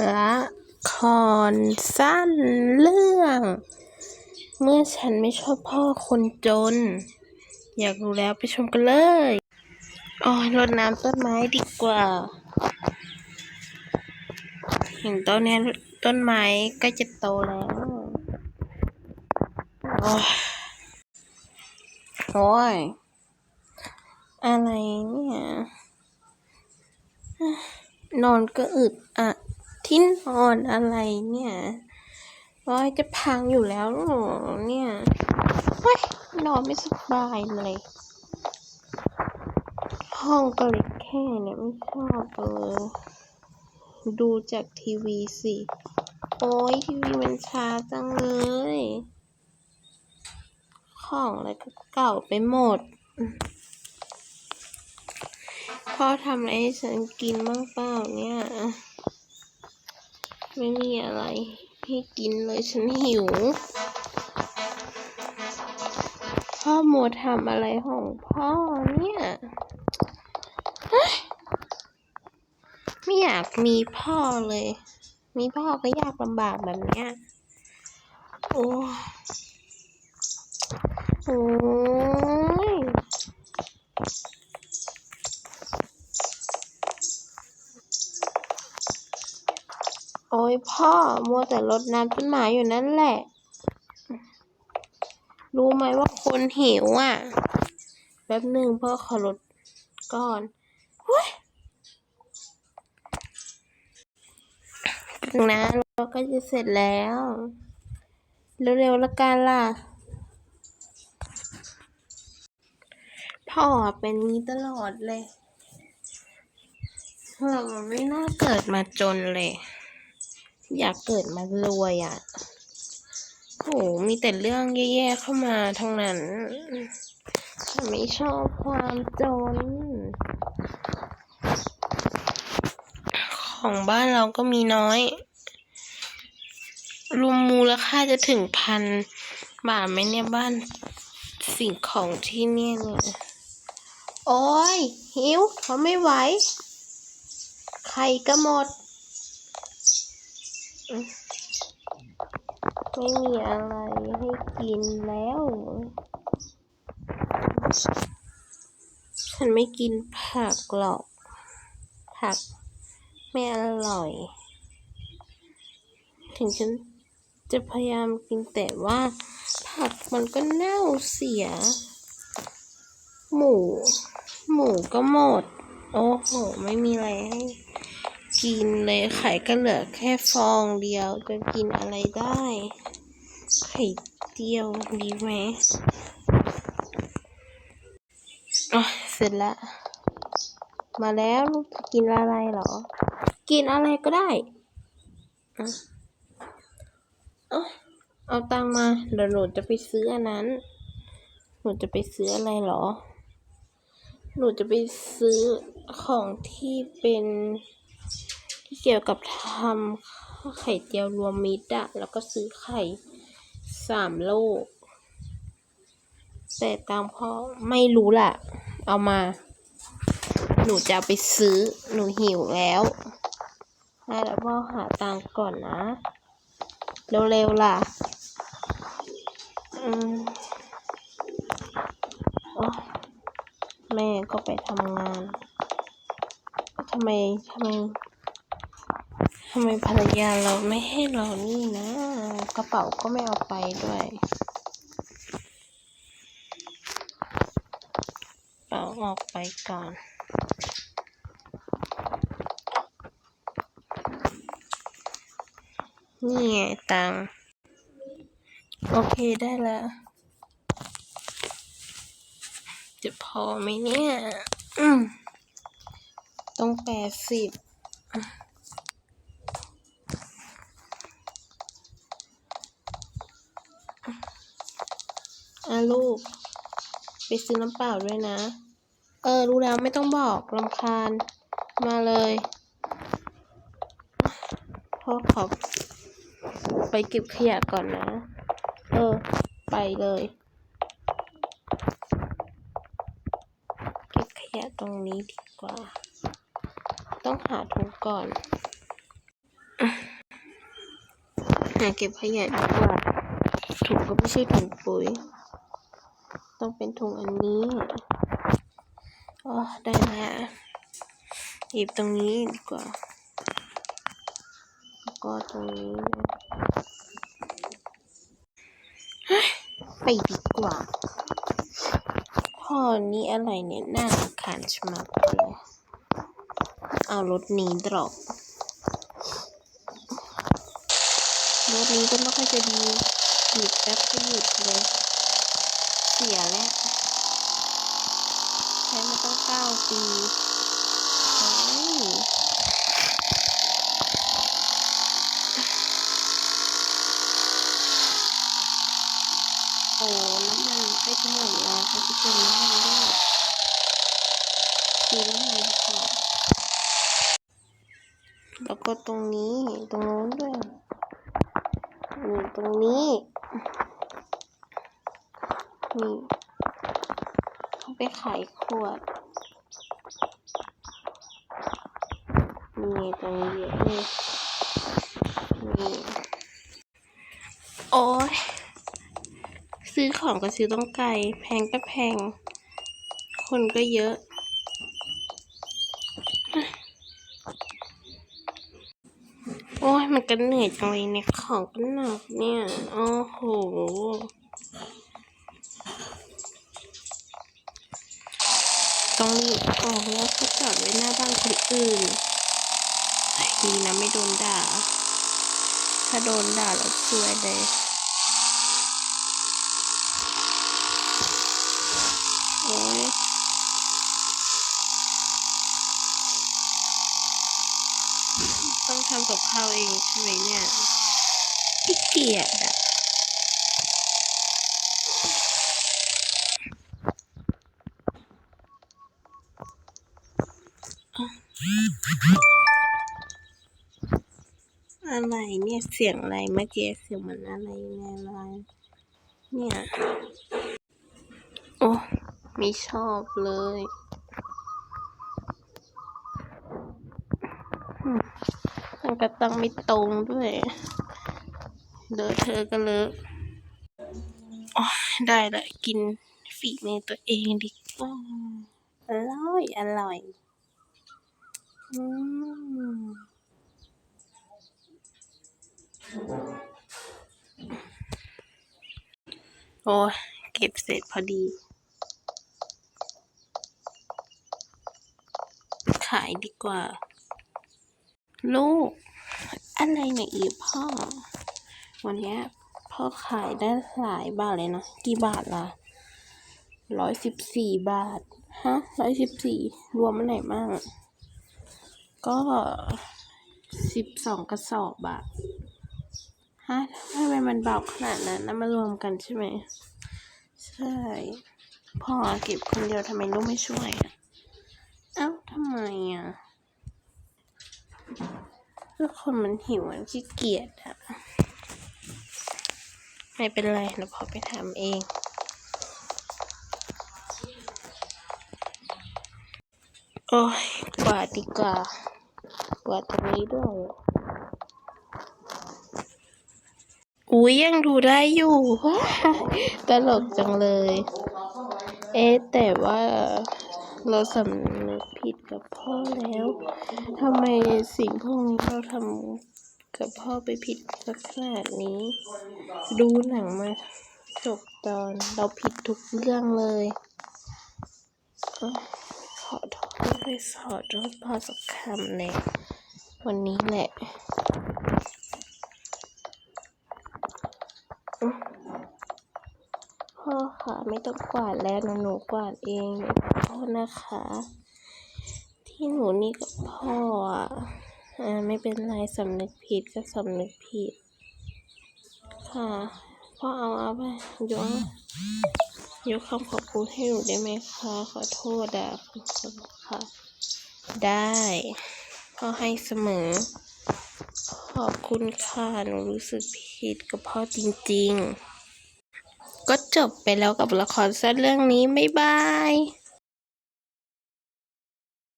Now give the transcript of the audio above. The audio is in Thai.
ละครสั้นเรื่อง เมื่อฉันไม่ชอบพ่อคนจน อยากรู้แล้วไปชมกันเลยอ๋อรดน้ำต้นไม้ดีกว่า เห็นต้นนี้ต้นไม้กล้จะโตแล้วโอ้ยโอ้ยอะไรเนี่ย นอนก็อึดอัด ที่นอนอะไรเนี่ยโอ้ยจะพังอยู่แล้วเหรอเนี่ยเฮ้ยนอนไม่สบายเลย ห้องก็เล็กแค่เนี่ยไม่ชอบเลยดูจากทีวีสิ โอ้ยทีวีมันช้าจังเลย ของอะไรก็เก่าไปหมด พ่อทำอะไรให้ฉันกินบ้างเปล่าเนี่ย ไม่มีอะไรให้กินเลยฉันหิว พ่อโมทำอะไรของพ่อเนี่ยเฮ้ยไม่อยากมีพ่อเลย มีพ่อก็ยากลำบากแบบเนี้ย โอ้โอ้ ยพ่อ มัวแต่รดน้ำต้นไม้อยู่นั่นแหละ รู้ไหมว่าคนหิวอะ แป๊บหนึ่งพ่อขอรดก่อนเฮ้ยถึงนะเราก็จะเสร็จแล้ว เร็วๆละกันล่ะ พ่อเป็นนี้ตลอดเลยเราไม่น่าเกิดมาจนเลย อยากเกิดมารวยอะโหมีแต่เรื่องแย่ๆเข้ามาทั้งนั้นฉันไม่ชอบความจน ของบ้านเราก็มีน้อย รวมมูลค่าจะถึงพันบาทไหมเนี่ยบ้านสิ่งของที่เนี่ยเนี่ย โอ้ยหิวเขาไม่ไหวไข่ก็หมด ไม่มีอะไรให้กินแล้ว ฉันไม่กินผักหรอก ผักไม่อร่อย ถึงฉันจะพยายามกินแต่ว่า ผักมันก็เน่าเสีย หมู หมูก็หมด โอ้โห ไม่มีอะไรให้ กินเลยไข่ก็เหลือแค่ฟองเดียวจะกินอะไรได้ ไข่เจียวดีไหมอ๋อเสร็จแล้วมาแล้วลูกกินอะไรเหรอ กินอะไรก็ได้อะเอาเอาตังมาเดี๋ยวหนูจะไปซื้ออันนั้น หนูจะไปซื้ออะไรเหรอ หนูจะไปซื้อของที่เป็น ที่เกี่ยวกับทำไข่เจียวรวมมิตรอะแล้วก็ซื้อไข่สามโลก แต่ตังค์พ่อไม่รู้ล่ะเอามา หนูจะไปซื้อหนูหิวแล้วให้แล้วพ่อหาตังก่อนนะ เร็วๆล่ะ อืมอแม่ก็ไปทำงานทำไมทำไม ทำไมภรรยาเราไม่ให้เรานี่นะ กระเป๋าก็ไม่เอาไปด้วยเป๋าออกไปก่อนนี่ไงตัง โอเคได้แล้ว จะพอไหมเนี่ย ต้องแปดสิบ ลูก ไปซื้อน้ำเปล่าด้วยนะ เออ รู้แล้วไม่ต้องบอกลำคาญ มาเลยพ่อขอไปเก็บขยะก่อนนะ เออ ไปเลย เก็บขยะตรงนี้ดีกว่า ต้องหาถุงก่อน หาเก็บขยะดีกว่าถุงก็ไม่ใช่ถุงปุ๋ย ต้องเป็นถุงอันนี้อ๋อได้แล้วหยิบตรงนี้ดีกว่าแล้วก็ตรงนี้ไปดีกว่าพ่อนี่อะไรเนี่ยน่ารำคาญชมัดเลยเอารถนี้ดรอกรถนี้ก็ไม่ค่อยจะดีหยุดแป๊บก็หยุดเลย เสียแล้วใช้มาตั้งเก้าปีเฮ้โอ้น้ำมันใกล้จะหมดแล้วเขาจะเติมน้ำมันด้วยซื้อน้ำมันดีกว่าแล้วก็ตรงนี้ ตรงโน้นด้วยมีตรงนี้ นี่เขาไปขายขวดนี่ตรงนี้เยอะเลยนี่โอ้ยซื้อของก็ซื้อต้องไกล แพงก็แพง คนก็เยอะโอ้ยมันก็เหนื่อยจังเลยเนี่ยของก็หนักเนี่ย โอ้โห ต้องรีบออกแล้วก็จอดไว้หน้าบ้านคนอื่นดีนะไม่โดนด่า ถ้าโดนด่าแล้วซวยเลยโอ้ยต้องทำกับข้าวเองใช่ไหมเนี่ยขี้เกียจ อะไรเนี่ยเสียงอะไรเมื่อกี้เสียงเหมือนอะไรในไลน์เนี่ยโอ้ไม่ชอบเลยมันก็ตั้งไม่ตรงด้วยเลอะเธอก็เลอะโอ้ได้ละกินฝีมือตัวเองดีกว่าอร่อย อร่อย อืมโอ้เก็บเสร็จพอดี ขายดีกว่า ลูก อะไรเนี่ยอีพ่อ วันนี้พ่อขายได้หลายบาทเลยนะ กี่บาทล่ะร้อยสิบสี่บาท ฮะร้อยสิบสี่รวมอันไหนบ้าง ก็สิบสองกระสอบบาทฮะทำไมมันเบาขนาดนั้นนะมารวมกันใช่ไหม ใช่พ่อเก็บคนเดียวทำไมลูกไม่ช่วยอะ เอ้าทำไมอะก็คนมันหิวมันขี้เกียจอะ ไม่เป็นไรเราพอไปทำเองโอ้ย วาดดีกว่ากวาดตรงนี้ด้วยอุ้ยยังดูได้อยู่ตลกจังเลย เอ๊ะแต่ว่าเราสำนึกผิดกับพ่อแล้วทำไมสิ่งพวกนี้เราทำกับพ่อไปผิดสักขนาดนี้ ดูหนังมาจบตอนเราผิดทุกเรื่องเลยเอ้ยขอโทษ ไปขอโทษพ่อสักคำเลยวันนี้แหละพ่อค่ะไม่ต้องกวาดแล้วนะหนูกวาดเองขอโทษนะคะ ที่หนูนี่กับพ่ออะอ่าไม่เป็นไรสำนึกผิดก็สำนึกผิด ค่ะพ่อเอาเอาไปยก ยกคำขอบคุณให้หนูได้ไหมคะ ขอโทษอะขอบคุณค่ะ ได้พ่อให้เสมอ ขอบคุณค่ะ หนูรู้สึกผิดกับพ่อจริง ๆ ก็จบไปแล้วกับละครสั้นเรื่องนี้ บ๊ายบาย